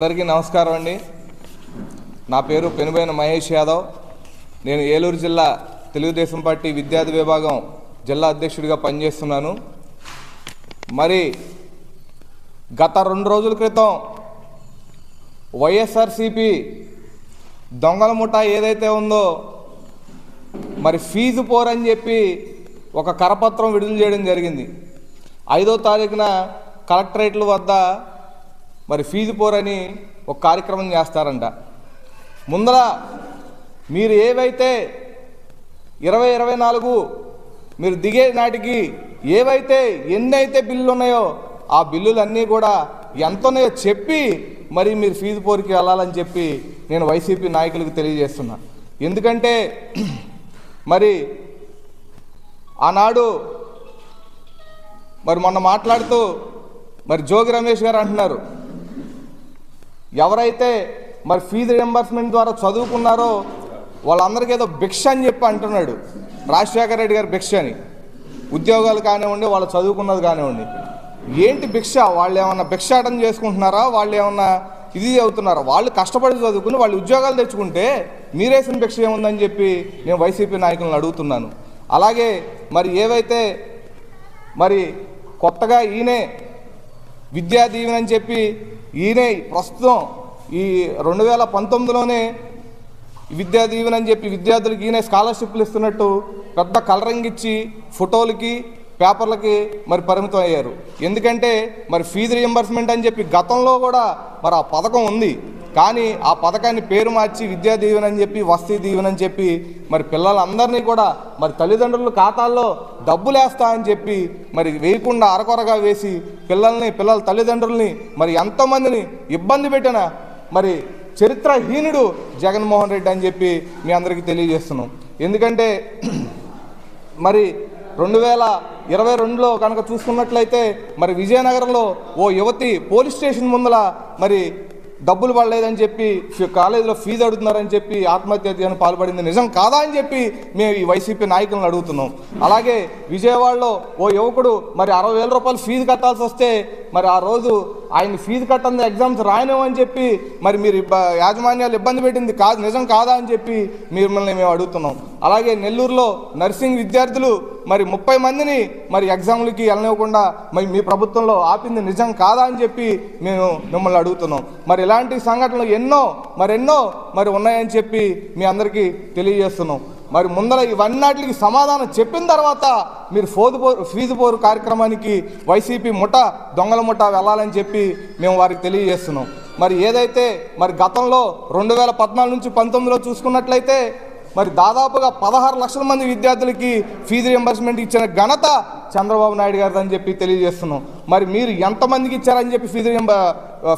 అందరికీ నమస్కారం అండి. నా పేరు పెనుబైన మహేష్ యాదవ్. నేను ఏలూరు జిల్లా తెలుగుదేశం పార్టీ విద్యార్థి విభాగం జిల్లా అధ్యక్షుడిగా పనిచేస్తున్నాను. మరి గత రెండు రోజుల క్రితం వైఎస్ఆర్సిపి దొంగల ముఠా ఏదైతే ఉందో మరి ఫీజు పోరని చెప్పి ఒక కరపత్రం విడుదల చేయడం జరిగింది. ఐదో తారీఖున కలెక్టరేట్ల వద్ద మరి ఫీజు పోరని ఒక కార్యక్రమం చేస్తారంట. ముందర మీరు ఏవైతే ఇరవై ఇరవై నాలుగు మీరు దిగే నాటికి ఏవైతే ఎన్ని అయితే బిల్లులు ఉన్నాయో ఆ బిల్లులన్నీ కూడా ఎంత ఉన్నాయో చెప్పి మరి మీరు ఫీజు పోరికి వెళ్ళాలని చెప్పి నేను వైసీపీ నాయకులకు తెలియజేస్తున్నా. ఎందుకంటే మరి ఆనాడు మరి మొన్న మాట్లాడుతూ మరి జోగి రమేష్ గారు అంటున్నారు. ఎవరైతే మరి ఫీజు రియంబర్స్మెంట్ ద్వారా చదువుకున్నారో వాళ్ళందరికీ ఏదో భిక్ష అని చెప్పి అంటున్నాడు. రాజశేఖర రెడ్డి గారి భిక్ష అని. ఉద్యోగాలు కానివ్వండి వాళ్ళు చదువుకున్నది కానివ్వండి. ఏంటి భిక్ష? వాళ్ళు ఏమన్నా భిక్షాటం చేసుకుంటున్నారా? వాళ్ళు ఏమన్నా ఇది అవుతున్నారా? వాళ్ళు కష్టపడి చదువుకుని వాళ్ళు ఉద్యోగాలు తెచ్చుకుంటే మీరేసిన భిక్ష ఏముందని చెప్పి నేను వైసీపీ నాయకులను అడుగుతున్నాను. అలాగే మరి ఏవైతే మరి కొత్తగా ఈయనే విద్యా దీవెన అని చెప్పి ఈయనే ప్రస్తుతం ఈ రెండు వేల పంతొమ్మిదిలోనే విద్యా దీవెన అని చెప్పి విద్యార్థులకి ఈయన స్కాలర్షిప్లు ఇస్తున్నట్టు పెద్ద కలరింగ్ ఇచ్చి ఫోటోలకి పేపర్లకి మరి పరిమితం అయ్యారు. ఎందుకంటే మరి ఫీజు రియంబర్స్మెంట్ అని చెప్పి గతంలో కూడా మరి ఆ పథకం ఉంది. కానీ ఆ పథకాన్ని పేరు మార్చి విద్యా దీవెన అని చెప్పి వస్తీ దీవెన అని చెప్పి మరి పిల్లలందరినీ కూడా మరి తల్లిదండ్రుల ఖాతాల్లో డబ్బులు వేస్తా అని చెప్పి మరి వేయకుండా అరకొరగా వేసి పిల్లల్ని పిల్లల తల్లిదండ్రుల్ని మరి ఎంతోమందిని ఇబ్బంది పెట్టిన మరి చరిత్రహీనుడు జగన్మోహన్ రెడ్డి అని చెప్పి మీ అందరికీ తెలియజేస్తున్నాం. ఎందుకంటే మరి రెండు వేల ఇరవై రెండులో కనుక చూసుకున్నట్లయితే మరి విజయనగరంలో ఓ యువతి పోలీస్ స్టేషన్ ముందల మరి డబ్బులు పడలేదని చెప్పి కాలేజీలో ఫీజు అడుగుతున్నారని చెప్పి ఆత్మహత్యను పాల్పడింది నిజం కాదా అని చెప్పి మేము ఈ వైసీపీ నాయకులను అడుగుతున్నాం. అలాగే విజయవాడలో ఓ యువకుడు మరి అరవై వేల రూపాయలు ఫీజు కట్టాల్సి వస్తే మరి ఆ రోజు ఆయన ఫీజు కట్టంది ఎగ్జామ్స్ రాయనమని చెప్పి మరి మీరు యాజమాన్యాలు ఇబ్బంది పెట్టింది కాదు నిజం కాదా అని చెప్పి మిమ్మల్ని మేము అడుగుతున్నాం. అలాగే నెల్లూరులో నర్సింగ్ విద్యార్థులు మరి ముప్పై మందిని మరి ఎగ్జామ్లకి వెళ్ళనివ్వకుండా మరి మీ ప్రభుత్వంలో ఆపింది నిజం కాదా అని చెప్పి మేము మిమ్మల్ని అడుగుతున్నాం. మరి ఇలాంటి సంఘటనలు ఎన్నో మరెన్నో మరి ఉన్నాయని చెప్పి మీ అందరికీ తెలియజేస్తున్నాం. మరి ముందర ఇవన్నిటికి సమాధానం చెప్పిన తర్వాత మీరు ఫోదు పోరు ఫీజు పోరు కార్యక్రమానికి వైసీపీ ముఠ దొంగల ముఠ వెళ్ళాలని చెప్పి మేము వారికి తెలియజేస్తున్నాం. మరి ఏదైతే మరి గతంలో రెండు వేల పద్నాలుగు నుంచి పంతొమ్మిదిలో చూసుకున్నట్లయితే మరి దాదాపుగా పదహారు లక్షల మంది విద్యార్థులకి ఫీజు రియంబర్స్మెంట్ ఇచ్చిన ఘనత చంద్రబాబు నాయుడు గారిది అని చెప్పి తెలియజేస్తున్నాం. మరి మీరు ఎంతమందికి ఇచ్చారని చెప్పి ఫీజు రియంబ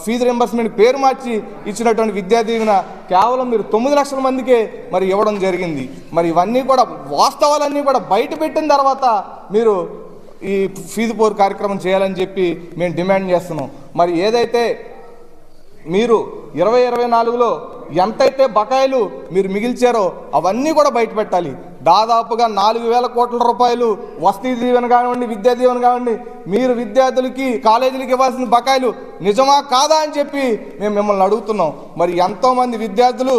ఫీజు రియంబర్స్మెంట్ పేరు మార్చి ఇచ్చినటువంటి విద్యా దీవెన కేవలం మీరు తొమ్మిది లక్షల మందికే మరి ఇవ్వడం జరిగింది. మరి ఇవన్నీ కూడా వాస్తవాలన్నీ కూడా బయట పెట్టిన తర్వాత మీరు ఈ ఫీజు పోరు కార్యక్రమం చేయాలని చెప్పి మేము డిమాండ్ చేస్తున్నాం. మరి ఏదైతే మీరు ఇరవై ఇరవై నాలుగులో ఎంతైతే బకాయిలు మీరు మిగిల్చారో అవన్నీ కూడా బయట పెట్టాలి. దాదాపుగా నాలుగు వేల కోట్ల రూపాయలు వస్తీ దీవెన కానివ్వండి విద్యా దీవెన కానివ్వండి మీరు విద్యార్థులకి కాలేజీలకి ఇవ్వాల్సిన బకాయిలు నిజమా కాదా అని చెప్పి మేము మిమ్మల్ని అడుగుతున్నాం. మరి ఎంతోమంది విద్యార్థులు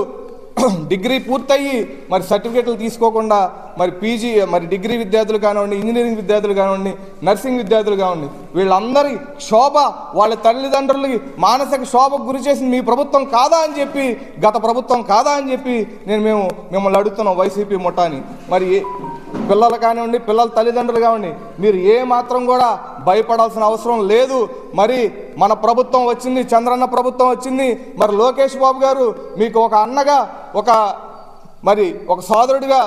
డిగ్రీ పూర్తయ్యి మరి సర్టిఫికేట్లు తీసుకోకుండా మరి పీజీ మరి డిగ్రీ విద్యార్థులు కానివ్వండి ఇంజనీరింగ్ విద్యార్థులు కానివ్వండి నర్సింగ్ విద్యార్థులు కానివ్వండి వీళ్ళందరి శోభ వాళ్ళ తల్లిదండ్రులకి మానసిక శోభకు గురి చేసింది మీ ప్రభుత్వం కాదా అని చెప్పి గత ప్రభుత్వం కాదా అని చెప్పి నేను మేము మిమ్మల్ని అడుగుతున్నాం వైసీపీ ముఠాని. మరి పిల్లలు కానివ్వండి పిల్లల తల్లిదండ్రులు కానివ్వండి మీరు ఏ మాత్రం కూడా భయపడాల్సిన అవసరం లేదు. మరి మన ప్రభుత్వం వచ్చింది చంద్రన్న ప్రభుత్వం వచ్చింది మరి లోకేష్ బాబు గారు మీకు ఒక అన్నగా ఒక మరి ఒక సోదరుడిగా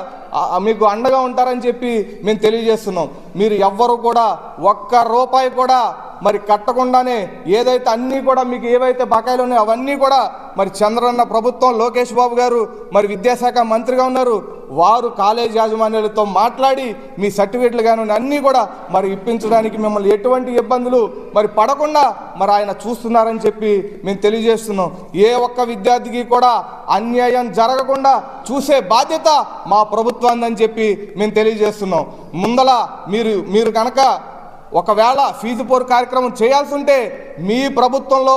మీకు అండగా ఉంటారని చెప్పి మేము తెలియజేస్తున్నాం. మీరు ఎవ్వరు కూడా ఒక్క రూపాయి కూడా మరి కట్టకుండానే ఏదైతే అన్నీ కూడా మీకు ఏవైతే బకాయిలు ఉన్నాయో అవన్నీ కూడా మరి చంద్రన్న ప్రభుత్వం లోకేష్ బాబు గారు మరి విద్యాశాఖ మంత్రిగా ఉన్నారు. వారు కాలేజ్ యాజమాన్యాలతో మాట్లాడి మీ సర్టిఫికెట్లు కానీ అన్నీ కూడా మరి ఇప్పించడానికి మిమ్మల్ని ఎటువంటి ఇబ్బందులు మరి పడకుండా మరి ఆయన చూస్తున్నారని చెప్పి మేము తెలియజేస్తున్నాం. ఏ ఒక్క విద్యార్థికి కూడా అన్యాయం జరగకుండా చూసే బాధ్యత మా ప్రభుత్వాన్ని అని చెప్పి మేము తెలియజేస్తున్నాం. ముందల మీరు మీరు కనుక ఒకవేళ ఫీజు పోరు కార్యక్రమం చేయాల్సి ఉంటే మీ ప్రభుత్వంలో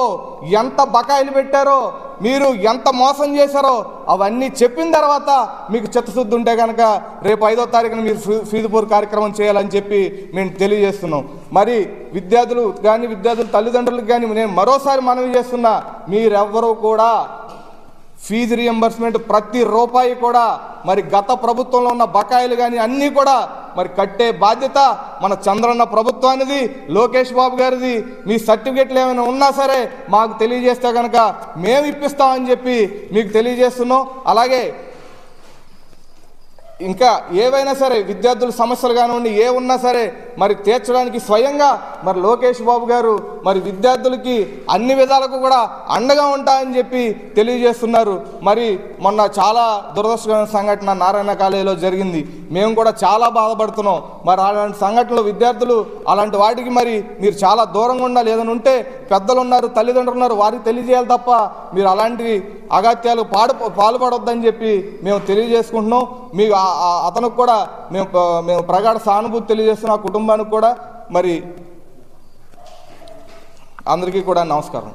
ఎంత బకాయిలు పెట్టారో మీరు ఎంత మోసం చేశారో అవన్నీ చెప్పిన తర్వాత మీకు చిత్తశుద్ధి ఉంటే కనుక రేపు ఐదో తారీఖున మీరు ఫీ- ఫీజు పోరు కార్యక్రమం చేయాలని చెప్పి మేము తెలియజేస్తున్నాం. మరి విద్యార్థులు కానీ విద్యార్థుల తల్లిదండ్రులకు కానీ నేను మరోసారి మనవి చేస్తున్నా మీరెవ్వరూ కూడా ఫీజు రియంబర్స్మెంట్ ప్రతి రూపాయి కూడా మరి గత ప్రభుత్వంలో ఉన్న బకాయిలు కానీ అన్నీ కూడా మరి కట్టే బాధ్యత మన చంద్రన్న ప్రభుత్వానిది లోకేష్ బాబు గారిది. మీ సర్టిఫికెట్లు ఏమైనా ఉన్నా సరే మాకు తెలియజేస్తే కనుక మేము ఇప్పిస్తామని చెప్పి మీకు తెలియజేస్తున్నాం. అలాగే ఇంకా ఏవైనా సరే విద్యార్థుల సమస్యలు కానివ్వండి ఏ ఉన్నా సరే మరి తీర్చడానికి స్వయంగా మరి లోకేష్ బాబు గారు మరి విద్యార్థులకి అన్ని విధాలకు కూడా అండగా ఉంటాయని చెప్పి తెలియజేస్తున్నారు. మరి మొన్న చాలా దురదృష్టకరమైన సంఘటన నారాయణ కాలేజీలో జరిగింది. మేము కూడా చాలా బాధపడుతున్నాం. మరి అలాంటి సంఘటనలు విద్యార్థులు అలాంటి వాటికి మరి మీరు చాలా దూరంగా ఉండాలి. ఏదైనా ఉంటే పెద్దలు ఉన్నారు తల్లిదండ్రులు ఉన్నారు వారికి తెలియజేయాలి తప్ప మీరు అలాంటి అగత్యాలు పాడు పాల్పడొద్దని చెప్పి మేము తెలియజేసుకుంటున్నాం. మీకు అతనికి కూడా మేము మేము ప్రగాఢ సానుభూతి తెలియజేస్తున్న కుటుంబానికి కూడా మరి అందరికీ కూడా నమస్కారం.